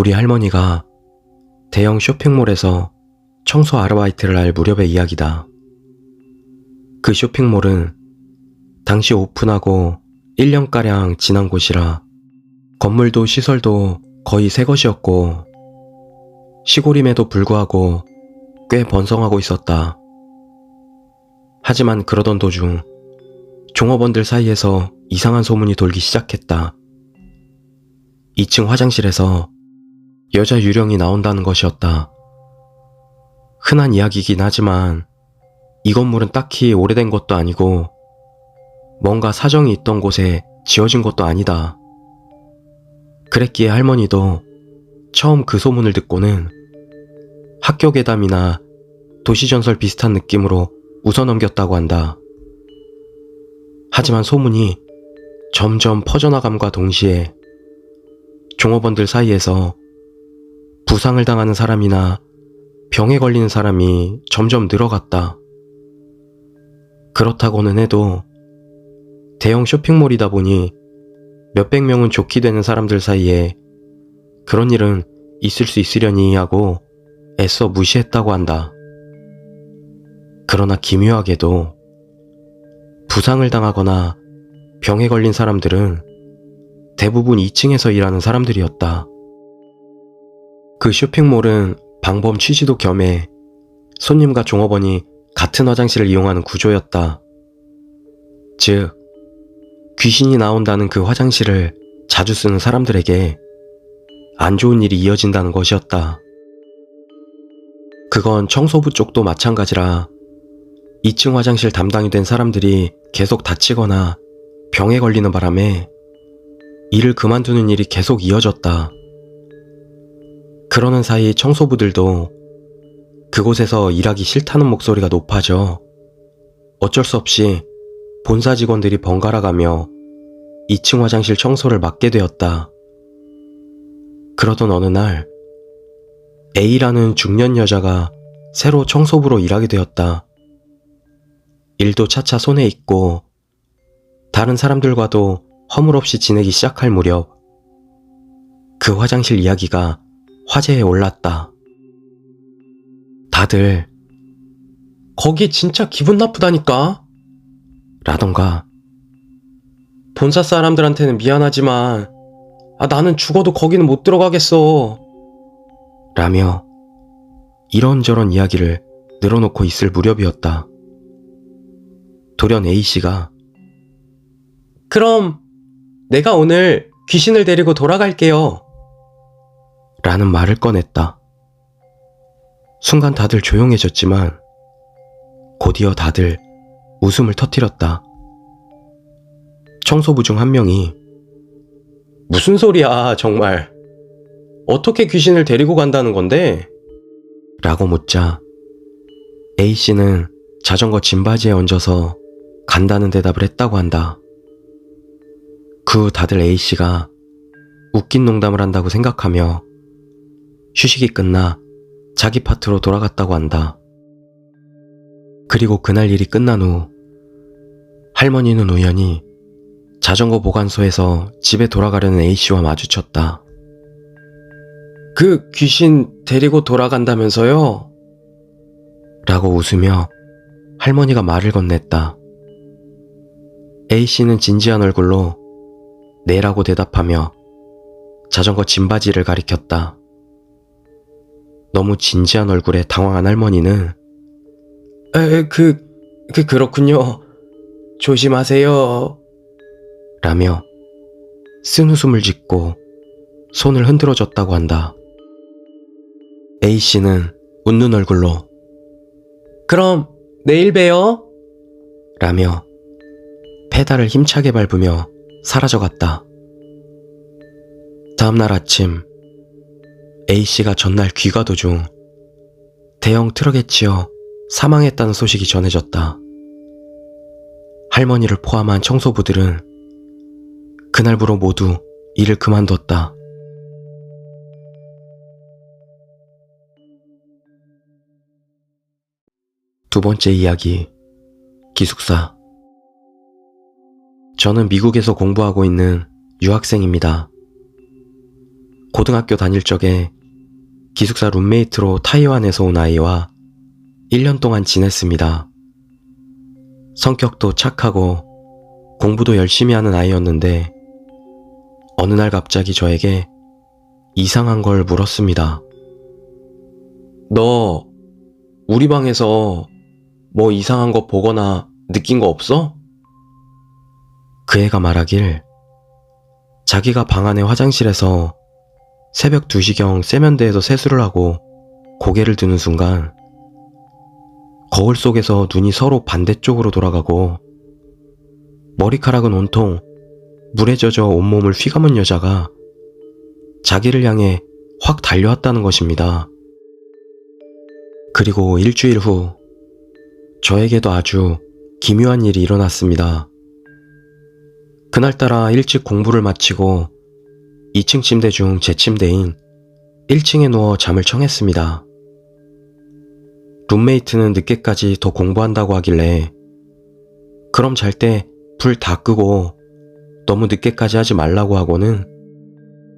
우리 할머니가 대형 쇼핑몰에서 청소 아르바이트를 할 무렵의 이야기다. 그 쇼핑몰은 당시 오픈하고 1년가량 지난 곳이라 건물도 시설도 거의 새 것이었고 시골임에도 불구하고 꽤 번성하고 있었다. 하지만 그러던 도중 종업원들 사이에서 이상한 소문이 돌기 시작했다. 2층 화장실에서 여자 유령이 나온다는 것이었다. 흔한 이야기이긴 하지만 이 건물은 딱히 오래된 것도 아니고 뭔가 사정이 있던 곳에 지어진 것도 아니다. 그랬기에 할머니도 처음 그 소문을 듣고는 학교 괴담이나 도시전설 비슷한 느낌으로 웃어 넘겼다고 한다. 하지만 소문이 점점 퍼져나감과 동시에 종업원들 사이에서 부상을 당하는 사람이나 병에 걸리는 사람이 점점 늘어갔다. 그렇다고는 해도 대형 쇼핑몰이다 보니 몇백 명은 좋게 되는 사람들 사이에 그런 일은 있을 수 있으려니 하고 애써 무시했다고 한다. 그러나 기묘하게도 부상을 당하거나 병에 걸린 사람들은 대부분 2층에서 일하는 사람들이었다. 그 쇼핑몰은 방범 취지도 겸해 손님과 종업원이 같은 화장실을 이용하는 구조였다. 즉, 귀신이 나온다는 그 화장실을 자주 쓰는 사람들에게 안 좋은 일이 이어진다는 것이었다. 그건 청소부 쪽도 마찬가지라 2층 화장실 담당이 된 사람들이 계속 다치거나 병에 걸리는 바람에 일을 그만두는 일이 계속 이어졌다. 그러는 사이 청소부들도 그곳에서 일하기 싫다는 목소리가 높아져 어쩔 수 없이 본사 직원들이 번갈아 가며 2층 화장실 청소를 맡게 되었다. 그러던 어느 날 A라는 중년 여자가 새로 청소부로 일하게 되었다. 일도 차차 손에 있고 다른 사람들과도 허물없이 지내기 시작할 무렵 그 화장실 이야기가 화제에 올랐다. 다들 거기 진짜 기분 나쁘다니까? 라던가 본사 사람들한테는 미안하지만 아 나는 죽어도 거기는 못 들어가겠어. 라며 이런저런 이야기를 늘어놓고 있을 무렵이었다. 돌연 A씨가 그럼 내가 오늘 귀신을 데리고 돌아갈게요. 라는 말을 꺼냈다. 순간 다들 조용해졌지만 곧이어 다들 웃음을 터뜨렸다. 청소부 중 한 명이 무슨 소리야, 정말. 어떻게 귀신을 데리고 간다는 건데? 라고 묻자 A씨는 자전거 짐바지에 얹어서 간다는 대답을 했다고 한다. 그 후 다들 A씨가 웃긴 농담을 한다고 생각하며 휴식이 끝나 자기 파트로 돌아갔다고 한다. 그리고 그날 일이 끝난 후 할머니는 우연히 자전거 보관소에서 집에 돌아가려는 A씨와 마주쳤다. 그 귀신 데리고 돌아간다면서요? 라고 웃으며 할머니가 말을 건넸다. A씨는 진지한 얼굴로 네라고 대답하며 자전거 짐바지를 가리켰다. 너무 진지한 얼굴에 당황한 할머니는 에, 그, 그, 그렇군요. 조심하세요. 라며 쓴 웃음을 짓고 손을 흔들어 줬다고 한다. A씨는 웃는 얼굴로 그럼 내일 봬요. 라며 페달을 힘차게 밟으며 사라져 갔다. 다음날 아침 A씨가 전날 귀가 도중 대형 트럭에 치여 사망했다는 소식이 전해졌다. 할머니를 포함한 청소부들은 그날부로 모두 일을 그만뒀다. 두 번째 이야기, 기숙사. 저는 미국에서 공부하고 있는 유학생입니다. 고등학교 다닐 적에 기숙사 룸메이트로 타이완에서 온 아이와 1년 동안 지냈습니다. 성격도 착하고 공부도 열심히 하는 아이였는데 어느 날 갑자기 저에게 이상한 걸 물었습니다. 너 우리 방에서 뭐 이상한 거 보거나 느낀 거 없어? 그 애가 말하길 자기가 방 안의 화장실에서 새벽 2시경 세면대에서 세수를 하고 고개를 드는 순간 거울 속에서 눈이 서로 반대쪽으로 돌아가고 머리카락은 온통 물에 젖어 온몸을 휘감은 여자가 자기를 향해 확 달려왔다는 것입니다. 그리고 일주일 후 저에게도 아주 기묘한 일이 일어났습니다. 그날따라 일찍 공부를 마치고 2층 침대 중 제 침대인 1층에 누워 잠을 청했습니다. 룸메이트는 늦게까지 더 공부한다고 하길래 그럼 잘 때 불 다 끄고 너무 늦게까지 하지 말라고 하고는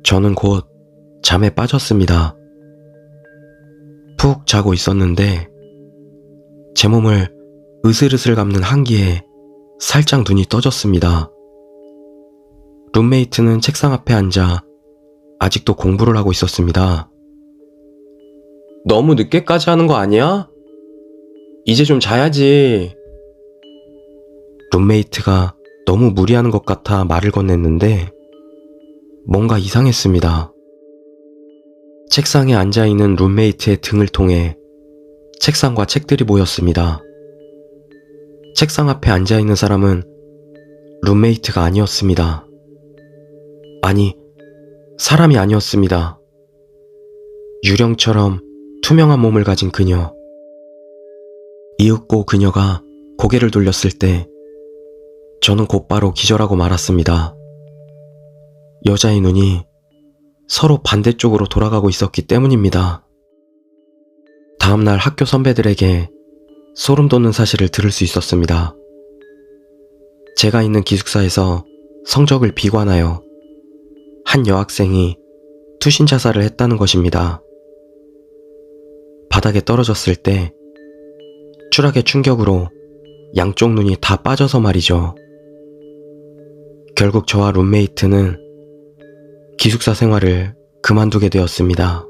저는 곧 잠에 빠졌습니다. 푹 자고 있었는데 제 몸을 으슬으슬 감는 한기에 살짝 눈이 떠졌습니다. 룸메이트는 책상 앞에 앉아 아직도 공부를 하고 있었습니다. 너무 늦게까지 하는 거 아니야? 이제 좀 자야지. 룸메이트가 너무 무리하는 것 같아 말을 건넸는데 뭔가 이상했습니다. 책상에 앉아 있는 룸메이트의 등을 통해 책상과 책들이 보였습니다. 책상 앞에 앉아 있는 사람은 룸메이트가 아니었습니다. 아니, 사람이 아니었습니다. 유령처럼 투명한 몸을 가진 그녀. 이윽고 그녀가 고개를 돌렸을 때 저는 곧바로 기절하고 말았습니다. 여자의 눈이 서로 반대쪽으로 돌아가고 있었기 때문입니다. 다음날 학교 선배들에게 소름 돋는 사실을 들을 수 있었습니다. 제가 있는 기숙사에서 성적을 비관하여 한 여학생이 투신 자살을 했다는 것입니다. 바닥에 떨어졌을 때 추락의 충격으로 양쪽 눈이 다 빠져서 말이죠. 결국 저와 룸메이트는 기숙사 생활을 그만두게 되었습니다.